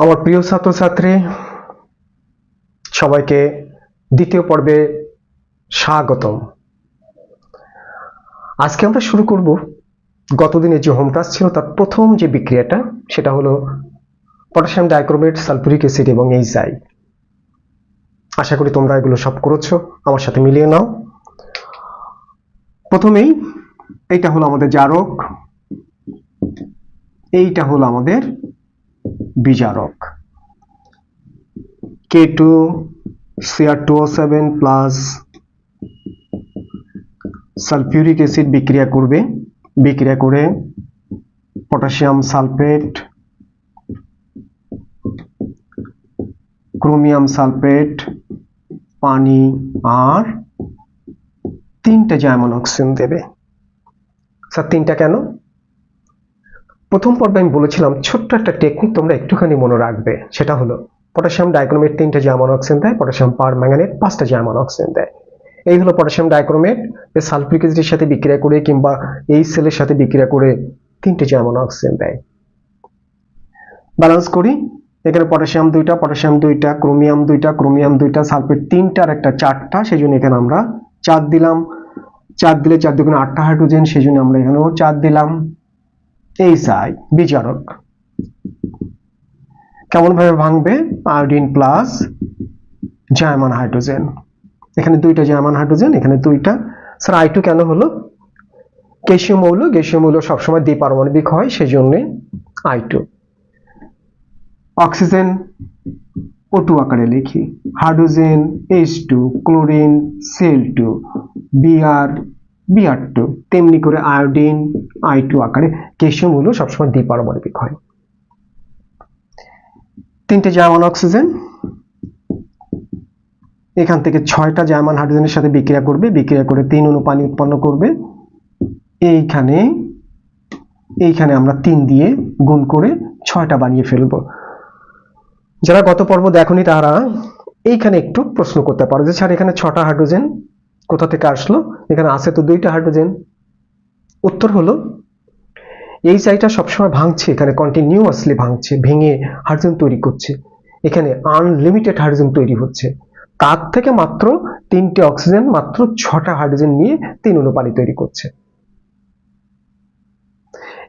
আমার প্রিয় ছাত্রছাত্রী, সবাইকে দ্বিতীয় পর্বে স্বাগতম। আজকে আমরা শুরু করব গতদিনে যে হোম টাস্ক ছিল, তার প্রথম যে বিক্রিয়াটা, সেটা হলো পটাশিয়াম ডাইক্রোমেট, সালফুরিক অ্যাসিড এবং এইচআই। আশা করি তোমরা এগুলো সব করেছ, আমার সাথে মিলিয়ে নাও। প্রথমেই এইটা হলো আমাদের জারক, এইটা হলো আমাদের বিজারক। K two CR two seven plus sulphuric acid বিক্রিয়া করবে। বিক্রিয়া করে পটাশিয়াম সালফেট ক্রোমিয়াম সালফেট পানি আর তিনটা জায়মন অক্সিজেন দেবে। স্যার তিনটা কেন? প্রথম পর্বে আমি বলেছিলাম ছোট্ট একটা টেকনিক তোমরা একটুখানি মনে রাখবে। সেটা হলো পটাশিয়াম ডাইক্রোমেট তিনটা জার্মান অক্সিজেন দেয় পটাশিয়াম পার ম্যাঙ্গানেট পাঁচটা জার্মান অক্সিজেন দেয়। এই হলো পটাশিয়াম ডাইক্রোমেট সালফিক অ্যাসিডের সাথে বিক্রিয়া করে কিংবা এই সেলের সাথে বিক্রিয়া করে তিনটে জার্মান অক্সিজেন দেয়। ব্যালেন্স করি, এখানে পটাশিয়াম দুইটা পটাশিয়াম দুইটা ক্রোমিয়াম দুইটা ক্রোমিয়াম দুইটা সালফেট তিনটার একটা চারটা সেই জন্য এখানে আমরা চার দিলাম। চার দিলে চার দুগুণে আটটা হাইড্রোজেন সেই জন্য আমরা এখানেও চার দিলাম। এই সাই, বিচারক। কেমন ভাবে ভাঙবে? আয়োডিন প্লাস জার্মান হাইড্রোজেন। এখানে দুইটা জার্মান হাইড্রোজেন, এখানে দুইটা। স্যার আই টু কেন হলো? গ্যাসীয় মৌল গ্যাসীয় মৌল সবসময় দ্বিপারমাণবিক হয় সেই I two oxygen O two আকারে লিখি। Hydrogen H two chlorine Cl two BR BR two তেমনি করে আয়োডিন আই টু আকারে মৌল সবসময় দ্বিপারমাণবিক হয়। তিনটে জার্মান অক্সিজেন এখান থেকে ছয়টা জার্মান হাইড্রোজেনের সাথে বিক্রিয়া করবে, বিক্রিয়া করে তিন অণু পানি উৎপন্ন করবে। এইখানে এইখানে আমরা তিন দিয়ে গুণ করে ছয়টা বানিয়ে ফেলব। যারা গত পর্ব দেখনি তারা এইখানে একটু প্রশ্ন করতে পারো যে, স্যার, এখানে ছটা হাইড্রোজেন কোথা থেকে আসলো? এখানে আছে তো দুইটা হাইড্রোজেন উত্তর হলো, এই সাইটা সবসময় ভাঙছে, এখানে কন্টিনিউয়াসলি ভাঙছে, ভেঙে হাইড্রোজেন তৈরি করছে। এখানে আনলিমিটেড হাইড্রোজেন তৈরি হচ্ছে। তার থেকে মাত্র তিনটে অক্সিজেন মাত্র ছটা হাইড্রোজেন নিয়ে তিন অণু পানি তৈরি করছে।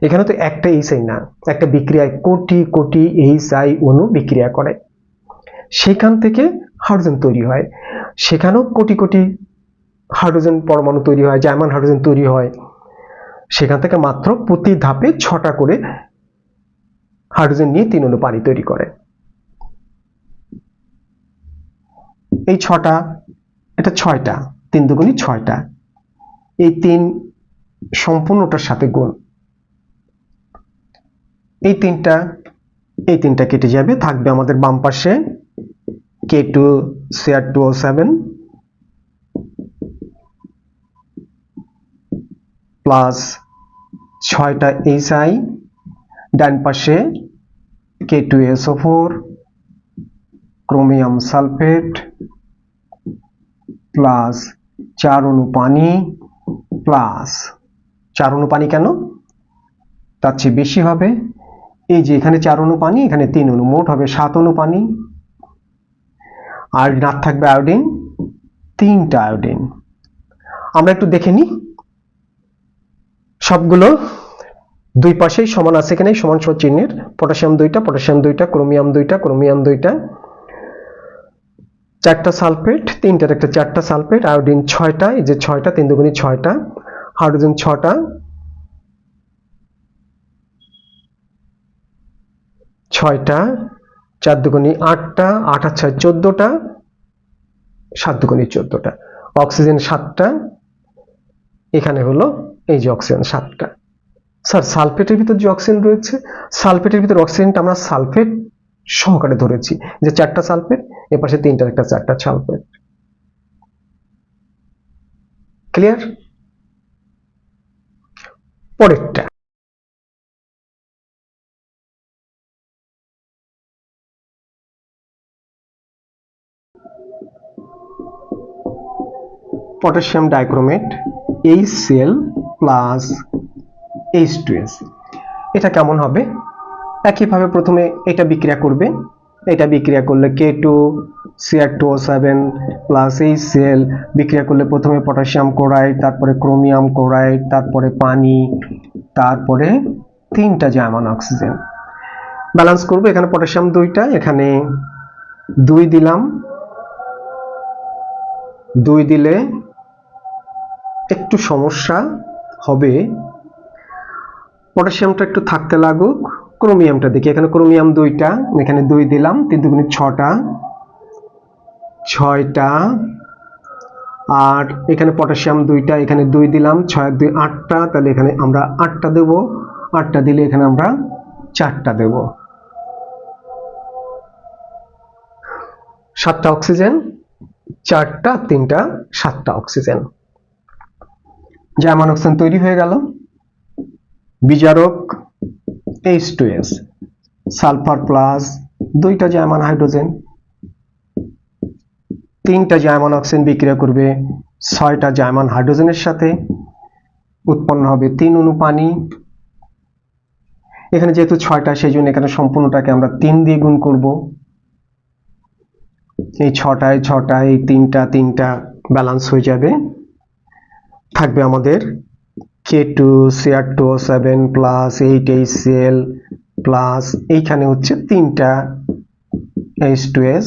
এখানে তো একটা এইচআই না, একটা বিক্রিয়ায় কোটি কোটি এইচআই অণু বিক্রিয়া করে। সেখান থেকে হাইড্রোজেন তৈরি হয়। সেখানেও কোটি কোটি হাইড্রোজেন পরমাণু তৈরি হয়, জার্মান হাইড্রোজেন তৈরি হয়। সেখান থেকে মাত্র প্রতি ধাপে ছটা করে হাইড্রোজেন নিয়ে তিন অণু পানি তৈরি করে। এই ছটা, এটা ছয়টা, তিন দুগুণই ছয়টা। এই তিন সম্পূর্ণটার সাথে গুণ। এই তিনটা এই তিনটা কেটে যাবে, থাকবে আমাদের বাম পাশে K two CR two O seven. Plus ছয়টা এইচ আই ডান পাশে K two SO four chromium sulphate plus চার অণু পানি প্লাস চার অণু পানি কেন? তার চেয়ে বেশি হবে। এই যে এখানে চার অণু পানি, এখানে তিন অণু মোট হবে সাত অণু পানি। আর না থাকবে আয়োডিন, তিনটা আয়োডিন। আমরা একটু দেখে নিই। সবগুলো দুই পাশেই সমান আছে এখানে সমান সমান চিহ্নের। পটাশিয়াম দুইটা পটাশিয়াম দুইটা, ক্রোমিয়াম দুইটা ক্রোমিয়াম দুইটা। চারটা সালফেট, তিনটার একটা চারটা সালফেট, আয়োডিন ছয়টা, এই যে ছয়টা, তিন দুগুণি ছয়টা, হাইড্রোজেন ছটা ছয়টা, চার দুগুণি আটটা, আট আর ছয় চোদ্দটা, সাত দুগুণি চোদ্দটা। অক্সিজেন সাতটা, এখানে হলো এই যে অক্সিজেন সাতটা। স্যার, সালফেটের ভিতর যে অক্সিজেন রয়েছে, সালফেটের ভিতর অক্সিজেনটা আমরা সালফেট সহকারে ধরেছি। যে চারটা সালফেট, এ পাশে তিনটার একটা চারটা সালফেট। ক্লিয়ার পরেরটা। Potassium dichromate H Cl plus H two S এটা কেমন হবে? একইভাবে প্রথমে এটা বিক্রিয়া করবে। এটা বিক্রিয়া করলে K two CR two seven plus এই সেল বিক্রিয়া করলে প্রথমে পটাশিয়াম ক্লোরাইড, তারপরে ক্রোমিয়াম ক্লোরাইড, তারপরে পানি, তারপরে তিনটা জার্মান অক্সিজেন। ব্যালেন্স করব, এখানে পটাশিয়াম দুইটা, এখানে দুই দিলাম। দুই দিলে একটু সমস্যা হবে। পটাশিয়ামটা একটু থাকতে লাগুক। ক্রোমিয়ামটা দেখি, এখানে ক্রোমিয়াম দুইটা, এখানে দুই দিলাম, তিন দুগুণে ছটা। ছয়টা আর এখানে পটাশিয়াম দুইটা, এখানে দুই দিলাম, ছয়, দুই, আটটা, তাহলে এখানে আমরা আটটা দেব। আটটা দিলে এখানে আমরা চারটা দেব। সাতটা অক্সিজেন, চারটা, তিনটা, সাতটা অক্সিজেন। জার্মান অক্সিজেন তৈরি হয়ে গেল। বিজারক H two S sulphur plus দুইটা জার্মান হাইড্রোজেন তিনটা জার্মান অক্সিজেন বিক্রিয়া করবে, ছয়টা জার্মান হাইড্রোজেনের সাথে। উৎপন্ন হবে তিন অণু পানি। এখানে যেহেতু ছয়টা সেই জন্য এখানে সম্পূর্ণটাকে আমরা তিন দিয়ে গুণ করব। এই ছটায় ছটায় তিনটা তিনটা ব্যালান্স হয়ে যাবে। থাকবে আমাদের K two CR two seven plus eight H CL plus এইখানে হচ্ছে তিনটা এইচ টু এস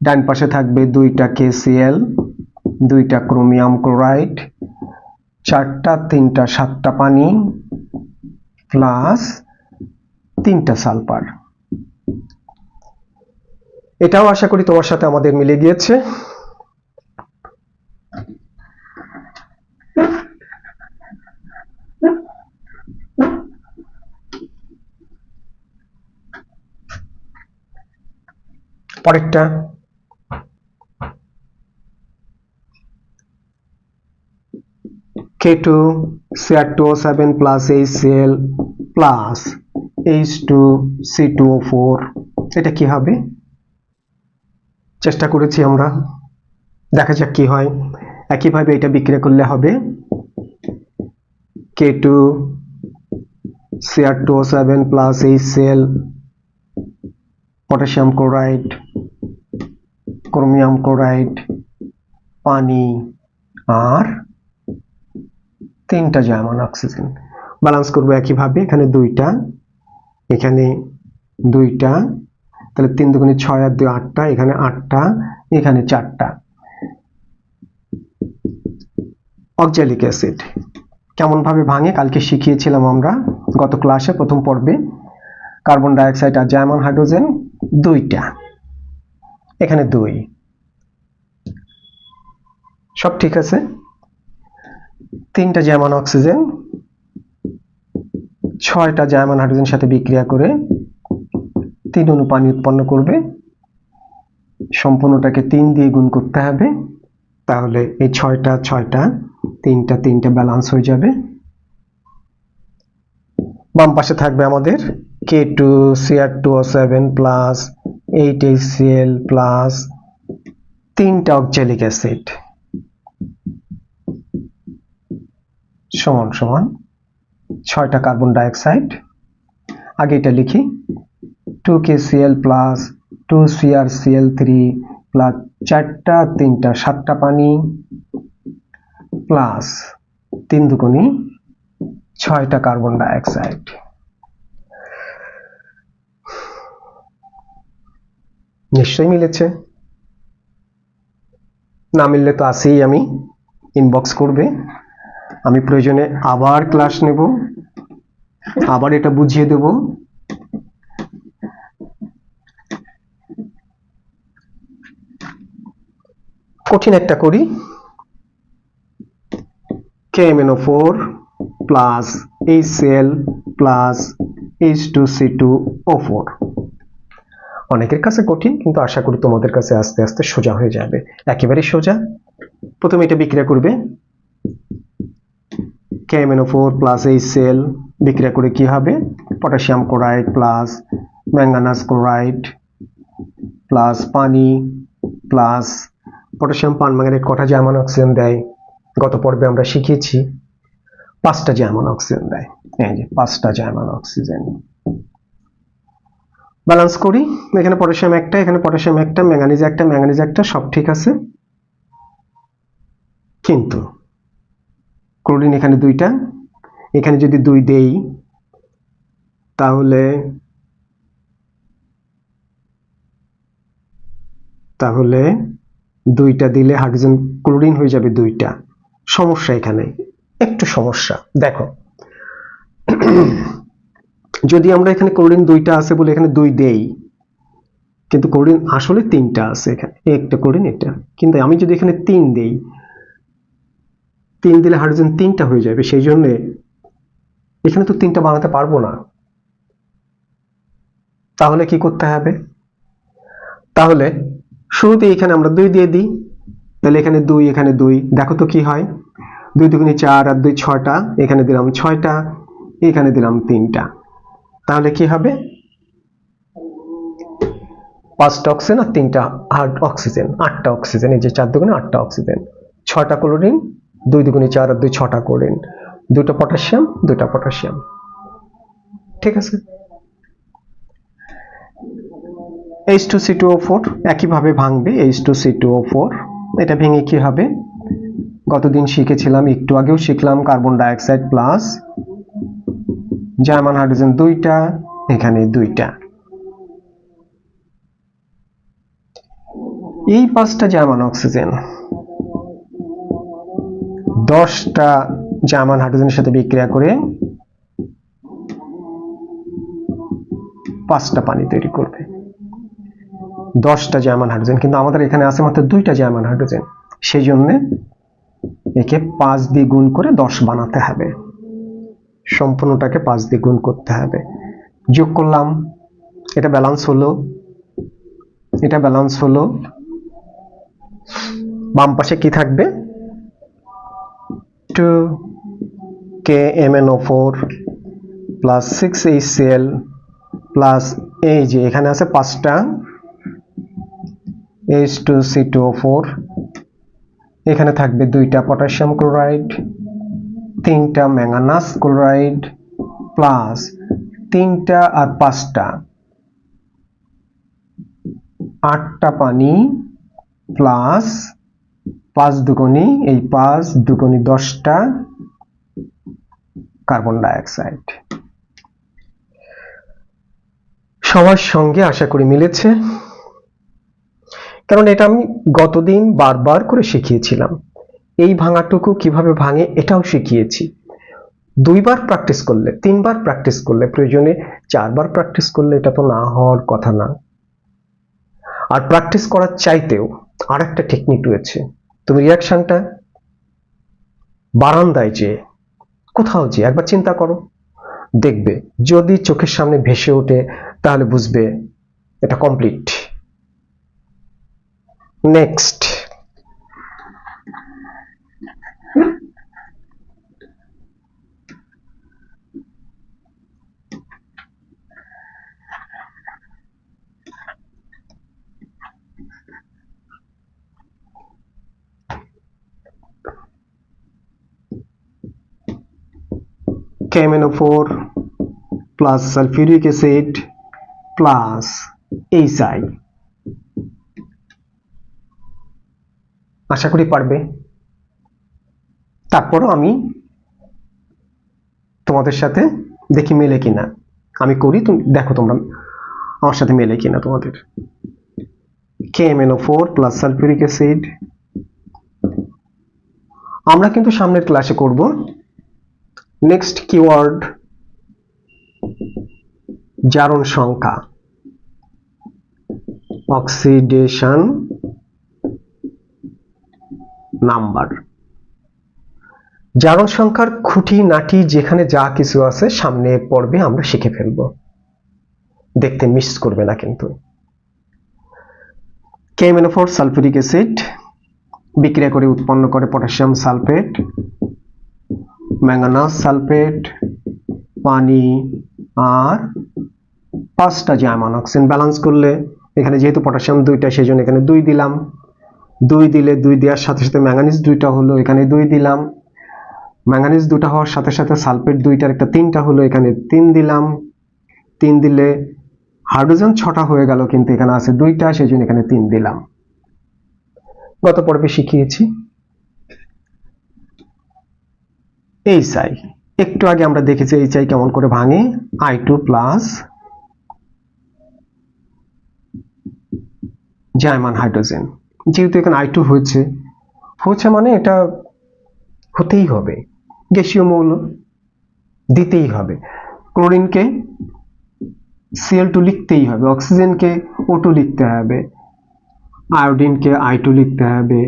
ডান পাশে থাকবে দুইটা কেসিএল দুইটা ক্রোমিয়াম ক্লোরাইড চারটা, তিনটা সাতটা পানি প্লাস তিনটা সালফার এটাও আশা করি তোমার সাথে আমাদের মিলে গিয়েছে। পরেরটা। K two CR two seven plus H CL plus H two C two four এটা কি হবে? চেষ্টা করেছি আমরা। দেখা যাক কি হয়। একইভাবে এটা বিক্রিয়া করলে হবে K two CR two seven plus H CL potassium chloride chromium chloride, পানি আর তিনটা জার্মান অক্সিজেন। ব্যালেন্স করব একইভাবে, এখানে দুইটা এখানে দুইটা, তাহলে তিন দুগুণে ছয় আর দুই আটটা, এখানে আটটা, এখানে চারটা। অক্সালিক অ্যাসিড কেমন ভাবে ভাঙে, কালকে শিখিয়েছিলাম আমরা গত ক্লাসে, প্রথম পর্বে। কার্বন ডাইঅক্সাইড আর জার্মান হাইড্রোজেন, দুইটা। এখানে দুই। সব ঠিক আছে। তিনটা জার্মান অক্সিজেন, ছয়টা জার্মান হাইড্রোজেন সাথে বিক্রিয়া করে তিন অণু পানি উৎপন্ন করবে। সম্পূর্ণটাকে তিন দিয়ে গুণ করতে হবে, তাহলে এই ছয়টা ছয়টা, তিনটা তিনটা ব্যালেন্স হয়ে যাবে। বাম পাশে থাকবে আমাদের K two CR two O seven plus eight H CL plus তিনটা অক্সালিক অ্যাসিড সমান সমান ছয়টা কার্বন ডাইঅক্সাইড আগে এটা লিখি two K CL plus two CR CL three plus চারটা, তিনটা, সাতটা পানি প্লাস তিন দুগুণি ছয়টা কার্বন ডাইঅক্সাইড নিশ্চয়ই মিলেছে। না মিললে তো আসেই আমি ইনবক্স করবে। আমি প্রয়োজনে আবার ক্লাস নেব। আবার এটা বুঝিয়ে দেব। কঠিন একটা করি। KMNO four plus H Cl plus H two C two O four অনেকের কাছে কঠিন, কিন্তু আশা করি তোমাদের কাছে আস্তে আস্তে সোজা হয়ে যাবে। একেবারে সোজা। প্রথমে এটা বিক্রিয়া করবে। K M N O four plus H cell বিক্রিয়া করে কি হবে? Potassium chloride plus manganous chloride plus পানি প্লাস পটাশিয়াম পান ম্যাঙ্গানেট কটা জার্মান অক্সিজেন দেয়? গত পর্বে আমরা শিখেছি পাঁচটা জার্মান অক্সিজেন দেয়। এই যে পাঁচটা জার্মান অক্সিজেন ব্যালেন্স করি। এখানে পটাশিয়াম একটা, এখানে পটাশিয়াম একটা ম্যাঙ্গানিজ একটা ম্যাঙ্গানিজ একটা, সব ঠিক আছে? কিন্তু ক্লোরিন এখানে দুইটা। এখানে যদি দুই দেই, তাহলে তাহলে দুইটা দিলে হাইড্রোজেন ক্লোরিন হয়ে যাবে দুইটা। সমস্যা এখানে, একটু সমস্যা। দেখো, যদি আমরা এখানে ক্লোরিন দুইটা আছে বলে এখানে দুই দেই, কিন্তু ক্লোরিন আসলে তিনটা আছে এখানে, একটা ক্লোরিন এটা কিন্তু আমি যদি এখানে তিন দেই তিন দিলে হাইড্রোজেন তিনটা হয়ে যাবে, সেই জন্য এখানে তো তিনটা বানাতে পারব না। তাহলে কি করতে হবে? তাহলে শুরুতে এখানে আমরা দুই দিয়ে দিই, তাহলে এখানে দুই এখানে দুই, দেখো তো কি হয়। দুই দুগুণে চার আর দুই ছয়টা, এখানে দিলাম ছয়টা, এখানে দিলাম তিনটা। তাহলে কি হবে? পাঁচটা অক্সিজেন আর তিনটা হার্ড অক্সিজেন আটটা অক্সিজেন এই যে চার দুগুণে আটটা অক্সিজেন ছটা ক্লোরিন দুই দুগুণে চার আর দুই ছটা ক্লোরিন দুটো পটাশিয়াম দুটা পটাশিয়াম। ঠিক আছে? H two C two O four একইভাবে ভাঙবে। H two C two O four এটা ভেঙে কি হবে? গতদিন শিখেছিলাম, একটু আগেও শিখলাম, কার্বন ডাইঅক্সাইড প্লাস জার্মান হাইড্রোজেন দুইটা, এখানে দুইটা। এই পাঁচটা জার্মান অক্সিজেন দশটা জার্মান হাইড্রোজেনের সাথে বিক্রিয়া করে পাঁচটা পানি তৈরি করবে। দশটা জার্মান হাইড্রোজেন, কিন্তু আমাদের এখানে আছে মাত্র দুইটা জার্মান হাইড্রোজেন। সেই জন্য একে পাঁচ দিয়ে গুণ করে দশ বানাতে হবে। সম্পূর্ণটাকে পাঁচ দিয়ে গুণ করতে হবে। যোগ করলাম, এটা ব্যালান্স হলো, এটা ব্যালান্স হলো, বাম পাশে কি থাকবে? Two K M N O four plus six H plus এই যে এখানে আছে পাঁচটা। H two C two O four এখানে থাকবে দুইটা পটাশিয়াম ক্লোরাইড তিনটা ম্যাঙ্গানাস ক্লোরাইড প্লাস তিনটা আর পাঁচটা। আটটা পানি প্লাস পাঁচ দুগুণি, এই পাঁচ দুগুণি দশটা কার্বন ডাইঅক্সাইড। সবার সঙ্গে আশা করি মিলেছে। কারণ এটা আমি গতদিন বারবার করে শিখিয়েছিলাম। এই ভাঙাটুকু কীভাবে ভাঙে এটাও শিখিয়েছি। দুইবার প্র্যাকটিস করলে, তিনবার প্র্যাকটিস করলে, প্রয়োজনে চারবার প্র্যাকটিস করলে এটা তো না হওয়ার কথা না। আর প্র্যাকটিস করার চাইতেও আর একটা টেকনিক রয়েছে। তুমি রিয়াকশনটা বারান্দায় যে কোথাও যে একবার চিন্তা করো। দেখবে যদি চোখের সামনে ভেসে ওঠে, তাহলে বুঝবে এটা complete next KMNO4 plus sulfuric acid plus HI আশা করি পারবে। তারপরও আমি তোমাদের সাথে দেখি মেলে কিনা। আমি করি, তুমি দেখো তোমরা আমার সাথে মেলে কিনা তোমাদের। KMNO4 plus sulfuric acid আমরা কিন্তু সামনের ক্লাসে করব নেক্সট কিওয়ার্ড জারণ সংখ্যা। অক্সিডেশন নাম্বার জারণ সংখ্যার খুঁটি নাটি যেখানে যা কিছু আছে সামনে পর্বে আমরা শিখে ফেলব। দেখতে মিস করবে না কিন্তু। কেমিনোফোর সালফিউরিক অ্যাসিড বিক্রিয়া করে উৎপন্ন করে পটাশিয়াম সালফেট ম্যাঙ্গানাস সালফেট পানি আর পাঁচটা জার্মান অক্সিজেন ব্যালেন্স করলে এখানে যেহেতু পটাশিয়াম দুইটা সেই এখানে দুই দিলাম। দুই দিলে দুই দেওয়ার সাথে সাথে ম্যাঙ্গানিজ দুইটা হলো, এখানে দুই দিলাম। ম্যাঙ্গানিজ দুটা হওয়ার সাথে সাথে সালফেট দুইটার একটা তিনটা হলো, এখানে তিন দিলাম। তিন দিলে হাইড্রোজেন ছটা হয়ে গেল, কিন্তু এখানে আছে দুইটা সেই এখানে তিন দিলাম। গত পর্বে শিখিয়েছি। এই সাই একটু আগে আমরা দেখেছি এই চাই কেমন করে ভাঙে? আই টু প্লাস জায়মান হাইড্রোজেন। যেহেতু এখানে আই টু হয়েছে হচ্ছে মানে এটা হতেই হবে। গ্যাসীয় মৌল দিতেই হবে। ক্লোরিনকে সিএল টু লিখতেই হবে, অক্সিজেনকে ও টু লিখতে হবে, আয়োডিনকে আই টু লিখতে হবে,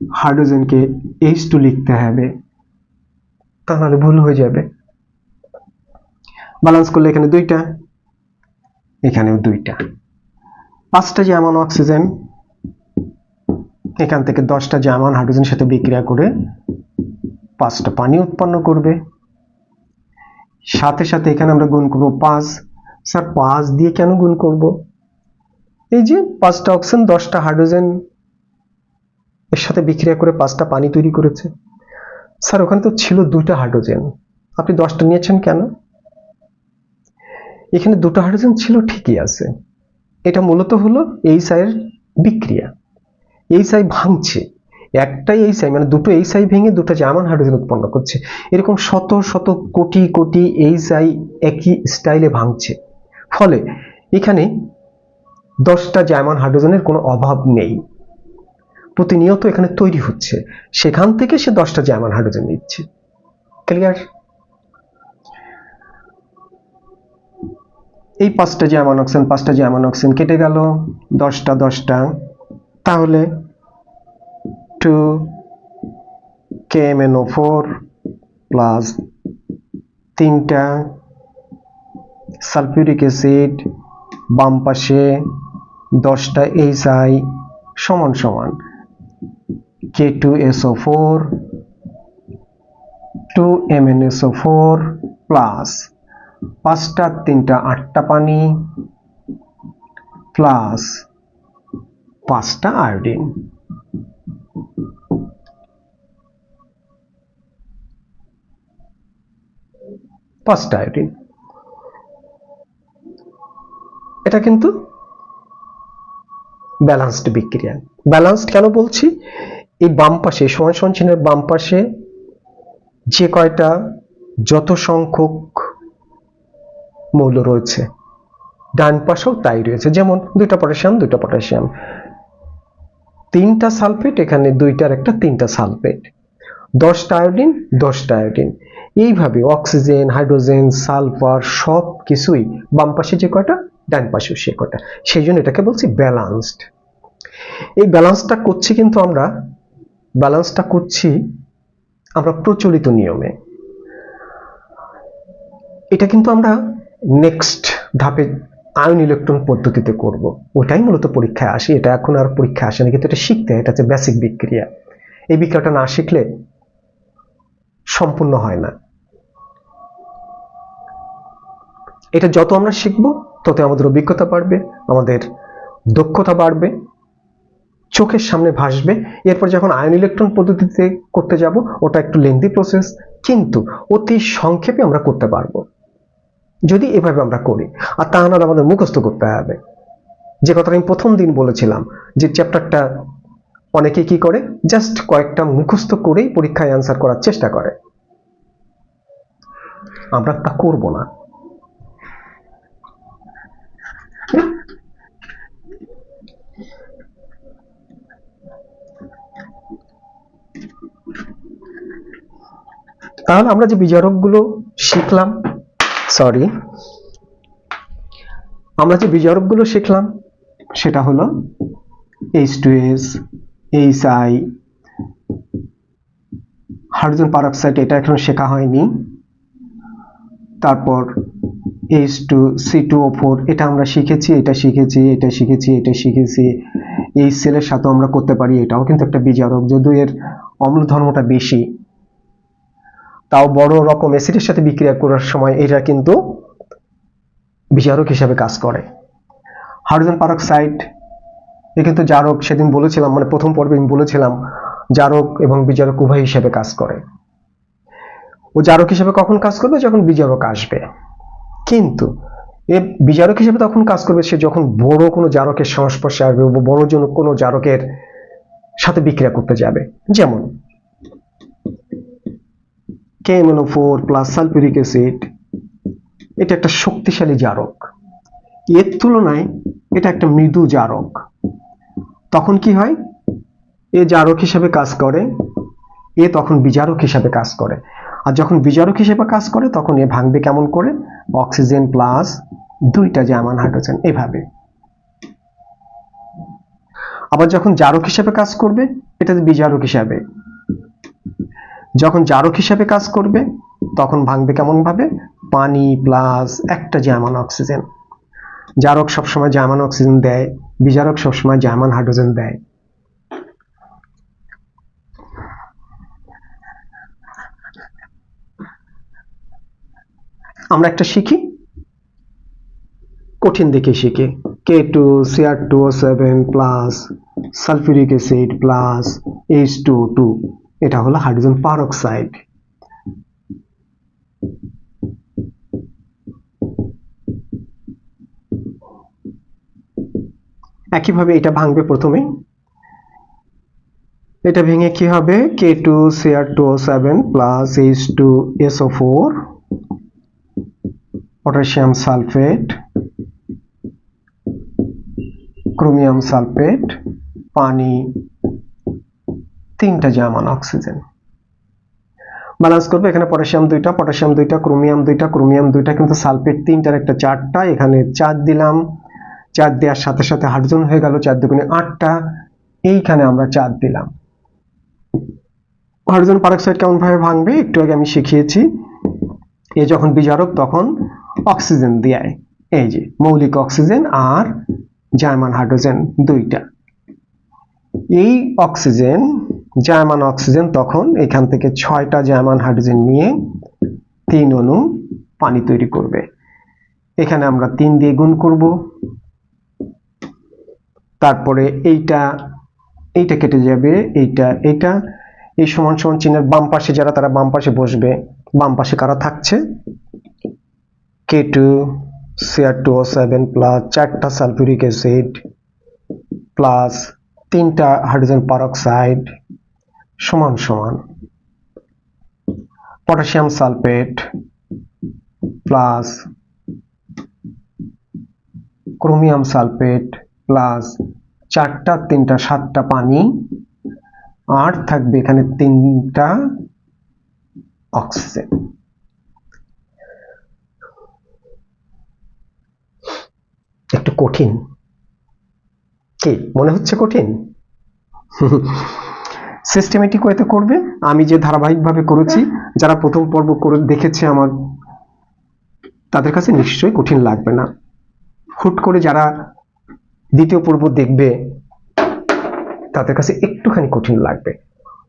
হাইড্রোজেনকে এইচ টু লিখতে হবে। তা নাহলে ভুল হয়ে যাবে। ব্যালেন্স করলে এখানে দুইটা, এখানেও দুইটা। পাঁচটা জার্মান অক্সিজেন এখান থেকে দশটা জার্মান হাইড্রোজেনের সাথে বিক্রিয়া করে পাঁচটা পানি উৎপন্ন করবে। সাথে সাথে এখানে আমরা গুণ করব পাঁচ। স্যার, পাঁচ দিয়ে কেন গুণ করব? এই যে পাঁচটা অক্সিজেন দশটা হাইড্রোজেন এর সাথে বিক্রিয়া করে পাঁচটা পানি তৈরি করেছে। স্যার, ওখানে তো ছিল দুইটা হাইড্রোজেন আপনি দশটা নিয়েছেন কেন? এখানে দুটো হাইড্রোজেন ছিল ঠিকই আছে। এটা মূলত হলো এই সাইয়ের বিক্রিয়া। এই সাই ভাঙছে। একটাই এই সাই মানে দুটো এই সাই ভেঙে দুটো জার্মান হাইড্রোজেন উৎপন্ন করছে। এরকম শত শত কোটি কোটি এই সাই একই স্টাইলে ভাঙছে। ফলে এখানে দশটা জার্মান হাইড্রোজেনের কোনো অভাব নেই। প্রতিনিয়ত এখানে তৈরি হচ্ছে। সেখান থেকে সে দশটা জার্মান হাইড্রোজেন নিচ্ছে। ক্লিয়ার? এই পাঁচটা জার্মান অক্সিজেন, পাঁচটা জার্মান অক্সিজেন কেটে গেল। দশটা দশটা। তাহলে টু কেএমএনও ফোর প্লাস তিনটা সালফিউরিক অ্যাসিড বাম পাশে দশটা এইচ আই সমান সমান। K two SO four two M N SO four plus পাঁচটা, তিনটা, আটটা পানি প্লাস পাঁচটা আয়োডিন পাঁচটা আয়োডিন এটা কিন্তু ব্যালান্সড বিক্রিয়া। ব্যালান্সড কেন বলছি? এই বাম পাশে, সমান সমান চিহ্নের বাম পাশে যে কয়টা যত সংখ্যক মৌল রয়েছে, ডান পাশেও তাই রয়েছে। যেমন দুইটা পটাশিয়াম দুইটা পটাশিয়াম। তিনটা সালফেট, এখানে দুইটার একটা তিনটা সালফেট। দশটা আয়োডিন দশটা আয়োডিন। এইভাবে অক্সিজেন, হাইড্রোজেন, সালফার সব কিছুই বাম পাশে যে কয়টা, ডান পাশেও সে কয়টা। সেই জন্য এটাকে বলছি ব্যালান্সড। এই ব্যালান্সটা করছি কিন্তু আমরা ব্যালান্সটা করছি আমরা প্রচলিত নিয়মে। এটা কিন্তু আমরা নেক্সট ধাপে আয়ন ইলেকট্রন পদ্ধতিতে করব। ওটাই মূলত পরীক্ষায় আসে, এটা এখন আর পরীক্ষায় আসে না, কিন্তু এটা শিখতে এটা হচ্ছে বেসিক বিক্রিয়া। এই বিক্রিয়াটা না শিখলে সম্পূর্ণ হয় না। এটা যত আমরা শিখব, তত আমাদের অভিজ্ঞতা বাড়বে, আমাদের দক্ষতা বাড়বে। চোখের সামনে ভাসবে। এরপর যখন আয়ন ইলেকট্রন পদ্ধতিতে করতে যাব, ওটা একটু লেন্দি প্রসেস কিন্তু অতি সংক্ষেপে আমরা করতে পারব। যদি এভাবে আমরা করি, আর তা নাহলে আমাদের মুখস্থ করতে হবে। যে কথাটা আমি প্রথম দিন বলেছিলাম, যে চ্যাপ্টারটা অনেকে কি করে? জাস্ট কয়েকটা মুখস্থ করেই পরীক্ষায় অ্যান্সার করার চেষ্টা করে। আমরা তা করব না। তাহলে আমরা যে বিজারকগুলো শিখলাম সরি আমরা যে বিজারকগুলো শিখলাম, সেটা হলো H two S H I hydrogen peroxide এটা এখন শেখা হয়নি। তারপর H two C two O four এটা আমরা শিখেছি, এটা শিখেছি এটা শিখেছি এটা শিখেছি। এই সেলের সাথেও আমরা করতে পারি, এটাও কিন্তু একটা বিজারক, যদিও এর অম্ল ধর্মটা বেশি। তাও বড় রকম অ্যাসিডের সাথে বিক্রিয়া করার সময় এটা কিন্তু বিজারক হিসাবে কাজ করে। হাইড্রোজেন পারক্সাইড এ কিন্তু জারক সেদিন বলেছিলাম মানে প্রথম পর্বে আমি বলেছিলাম, জারক এবং বিজারক উভয় হিসেবে কাজ করে। ও জারক হিসেবে কখন কাজ করবে? যখন বিজারক আসবে। কিন্তু এ বিজারক হিসেবে তখন কাজ করবে সে যখন বড় কোনো জারকের সংস্পর্শে আসবে, বড় জন কোনো জারকের সাথে বিক্রিয়া করতে যাবে। যেমন KMNO four plus sulphuric acid এটা একটা শক্তিশালী জারক। এর তুলনায় এটা একটা মৃদু জারক। তখন কি হয়? এ জারক হিসেবে কাজ করে, এ তখন বিজারক হিসাবে কাজ করে। আর যখন বিজারক হিসেবে কাজ করে, তখন এ ভাঙবে কেমন করে? অক্সিজেন প্লাস দুইটা জার্মান হাইড্রোজেন, এভাবে। আবার যখন জারক হিসেবে কাজ করবে এটা বিজারক হিসাবে। যখন জারক হিসেবে কাজ করবে, তখন ভাঙবে কেমন ভাবে পানি, প্লাস একটা জার্মান অক্সিজেন। জারক সবসময় জার্মান অক্সিজেন দেয়, বিজারক সবসময় জার্মান হাইড্রোজেন দেয়। আমরা একটা শিখি। কঠিন দেখে শিখি। K two CR two seven plus sulphuric acid plus H two two এটা হলো হাইড্রোজেন পারঅক্সাইড একইভাবে এটা ভাঙবে প্রথমে। এটা ভেঙে কি হবে? K two CR two seven plus H two SO four potassium sulphate chromium sulphate পানি তিনটা জার্মান অক্সিজেন ব্যালেন্স করবে, এখানে পটাশিয়াম দুইটা পটাশিয়াম দুইটা ক্রোমিয়াম দুইটা ক্রোমিয়াম দুইটা, কিন্তু সালফেট তিনটার একটা চারটা এখানে চার দিলাম। চার দেওয়ার সাথে সাথে হাইড্রোজেন হয়ে গেল, চার দুগুণে আটটা, এইখানে আমরা চার দিলাম। হাইড্রোজেন পারক্সাইড কেমন ভাবে ভাঙবে? একটু আগে আমি শিখিয়েছি। এ যখন বিজারক, তখন অক্সিজেন দেয়। এই যে, মৌলিক অক্সিজেন আর জার্মান হাইড্রোজেন দুইটা। এই অক্সিজেন জার্মান অক্সিজেন তখন এখান থেকে ছয়টা জার্মান হাইড্রোজেন নিয়ে তিন অণু পানি তৈরি করবে। এখানে আমরা তিন দিয়ে গুণ করব। তারপরে এইটা এইটা কেটে যাবে, এইটা এইটা। এই সমান সমান চিহ্নের বাম পাশে যারা, তারা বাম পাশে বসবে। বাম পাশে কারা থাকছে? K two CR two O seven plus চারটা সালফিউরিক অ্যাসিড প্লাস তিনটা হাইড্রোজেন পারক্সাইড। সমান সমান potassium sulphate plus chromium sulphate plus চারটা, তিনটা, সাতটা পানি। আর থাকবে এখানে তিনটা অক্সিজেন। একটু কঠিন। কি, মনে হচ্ছে কঠিন? সিস্টেমেটিক ওয়েতে করবে। আমি যে ধারাবাহিকভাবে করেছি, যারা প্রথম পর্ব করে দেখেছে আমার, তাদের কাছে নিশ্চয়ই কঠিন লাগবে না। হুট করে যারা দ্বিতীয় পর্ব দেখবে, তাদের কাছে একটুখানি কঠিন লাগবে।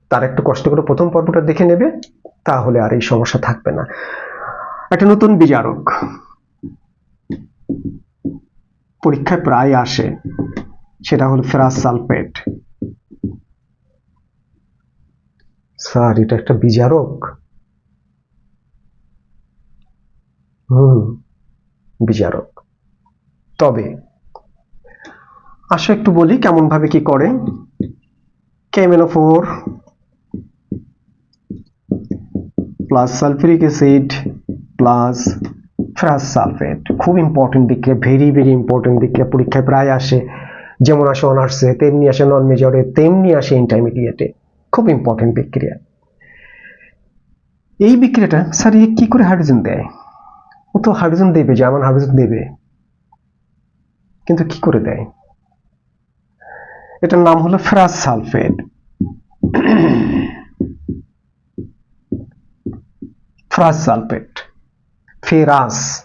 তারা একটু কষ্ট করে প্রথম পর্বটা দেখে নেবে, তাহলে আর এই সমস্যা থাকবে না। একটা নতুন বিচারক। পরীক্ষায় প্রায় আসে, সেটা হলো ফেরাস সালফেট স্যার, এটা একটা বিজারক হুম বিজারক তবে, আসো একটু বলি কেমন ভাবে কি করে। KMNO four plus sulphuric acid plus ferrous sulphate খুব ইম্পর্টেন্ট বিক্রিয়া ভেরি ভেরি ইম্পর্টেন্ট বিক্রিয়া পরীক্ষায় প্রায় আসে। যেমন আসে অনার্সে তেমনি আসে নন মেজরে তেমনি আসে ইন্টারমিডিয়েটে খুব ইম্পর্টেন্ট বিক্রিয়া। এই বিক্রিয়াটা স্যার এ কি করে হাইড্রোজেন দেয়? ও তো হাইড্রোজেন দেবে যেমন হাইড্রোজেন দেবে। কিন্তু কি করে দেয়? এটার নাম হলো ferrous sulphate. Ferrous sulphate. Ferrous.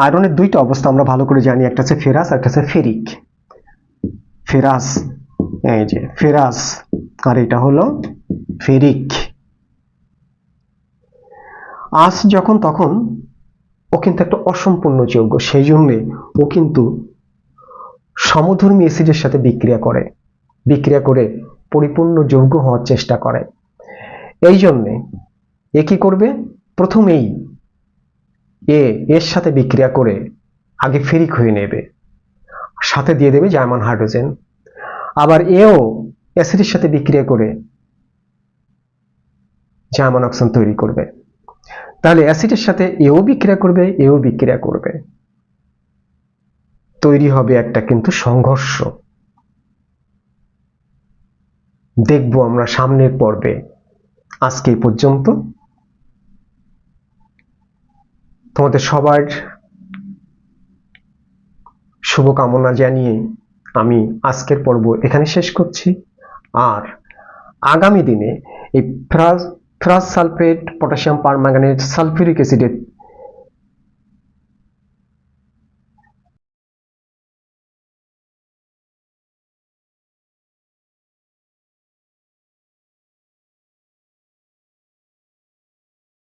আয়রনের দুইটা অবস্থা আমরা ভালো করে জানি, একটা হচ্ছে ফেরাস একটা হচ্ছে ফেরিক। ফেরাস, এই যে, ফেরাস। আর এটা হলো ফেরিক। আস যখন, তখন ও কিন্তু একটা অসম্পূর্ণ যৌগ সেই জন্যে ও কিন্তু সমধর্মী অ্যাসিডের সাথে বিক্রিয়া করে বিক্রিয়া করে পরিপূর্ণ যৌগ হওয়ার চেষ্টা করে। এই জন্যে এ কি করবে? প্রথমেই এ এর সাথে বিক্রিয়া করে আগে ফেরিক হয়ে নেবে, সাথে দিয়ে দেবে জার্মান হাইড্রোজেন। আবার এও অ্যাসিডের সাথে বিক্রিয়া করে জার্মান অক্সিজেন তৈরি করবে। তাহলে অ্যাসিডের সাথে এও বিক্রিয়া করবে, এও বিক্রিয়া করবে। তৈরি হবে একটা কিন্তু সংঘর্ষ। দেখব আমরা সামনের পর্বে। আজকে পর্যন্ত। তোমাদের সবার শুভকামনা জানিয়ে আমি আজকের পর্ব এখানে শেষ করছি। আর আগামী দিনে এই ferrous ferrous sulphate potassium permanganate sulphuric অ্যাসিডের